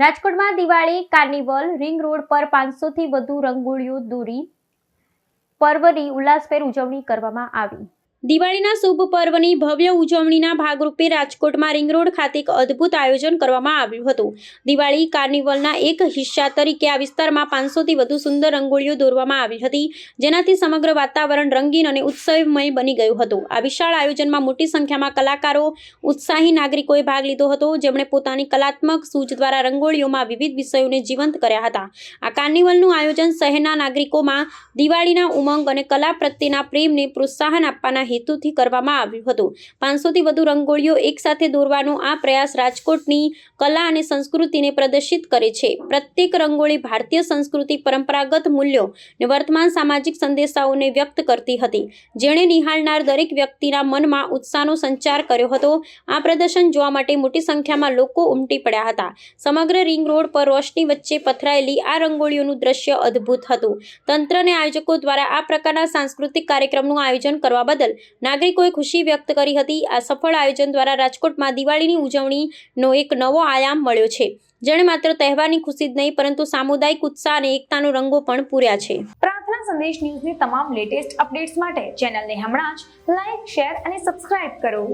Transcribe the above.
રાજકોટમાં Diwali, carnival, ring road પર પાંચસોથી વધુ રંગોળીઓ દોરી, પર્વની ઉલ્લાસભેર ઉજવણી કરવામાં આવી. દિવાળીના શુભ પર્વની ભવ્ય ઉજવણીના ભાગરૂપે રાજકોટમાં રિંગ રોડ ખાતે એક અદ્ભુત આયોજન કરવામાં આવ્યું હતું. દિવાળી કાર્નિવલના એક હિસ્સા તરીકે આ વિસ્તારમાં પાંચસોથી વધુ સુંદર રંગોળીઓ દોરવામાં આવી હતી, જેનાથી સમગ્ર વાતાવરણ રંગીન અને ઉત્સવમય બની ગયું હતું. આ વિશાળ આયોજનમાં મોટી સંખ્યામાં કલાકારો, ઉત્સાહી નાગરિકોએ ભાગ લીધો હતો, જેમણે પોતાની કલાત્મક સૂઝ દ્વારા રંગોળીઓમાં વિવિધ વિષયોને જીવંત કર્યા હતા. આ કાર્નિવલનું આયોજન શહેરના નાગરિકોમાં દિવાળીના ઉમંગ અને કલા પ્રત્યેના પ્રેમને પ્રોત્સાહન આપવાના હેતુથી કરવામાં આવ્યું હતું. પાંચસોથી વધુ રંગોળીઓ એકસાથે દોરવાનો આ પ્રયાસ રાજકોટની કલા અને સંસ્કૃતિને પ્રદર્શિત કરે છે. પ્રત્યેક રંગોળી ભારતીય સંસ્કૃતિ પરંપરાગત મૂલ્યો અને વર્તમાન સામાજિક સંદેશાઓને વ્યક્ત કરતી હતી. જેણે નિહાળનાર દરેક વ્યક્તિના મનમાં ઉત્સાહનો સંચાર કર્યો હતો. આ પ્રદર્શન જોવા માટે મોટી સંખ્યામાં લોકો ઉમટી પડ્યા હતા. સમગ્ર રિંગ રોડ પર રોશની વચ્ચે પથરાયેલી આ રંગોળીઓનું દ્રશ્ય અદ્ભુત હતું. તંત્ર અને આયોજકો દ્વારા આ પ્રકારના સાંસ્કૃતિક કાર્યક્રમનું આયોજન કરવા બદલ નાગરિકોએ ખુશી વ્યક્ત કરી હતી. આ સફળ આયોજન દ્વારા રાજકોટમાં દિવાળીની ઉજવણીનો એક નવો આયામ મળ્યો છે. જેણે માત્ર તહેવારની ખુશી જ નહીં, પરંતુ સામુદાયિક ઉત્સાહ અને એકતાનો રંગો પણ પૂર્યા છે. પ્રાર્થના સંદેશ ન્યૂઝની તમામ લેટેસ્ટ અપડેટ્સ માટે ચેનલને હમણાં જ લાઈક, શેર અને સબસ્ક્રાઇબ કરો.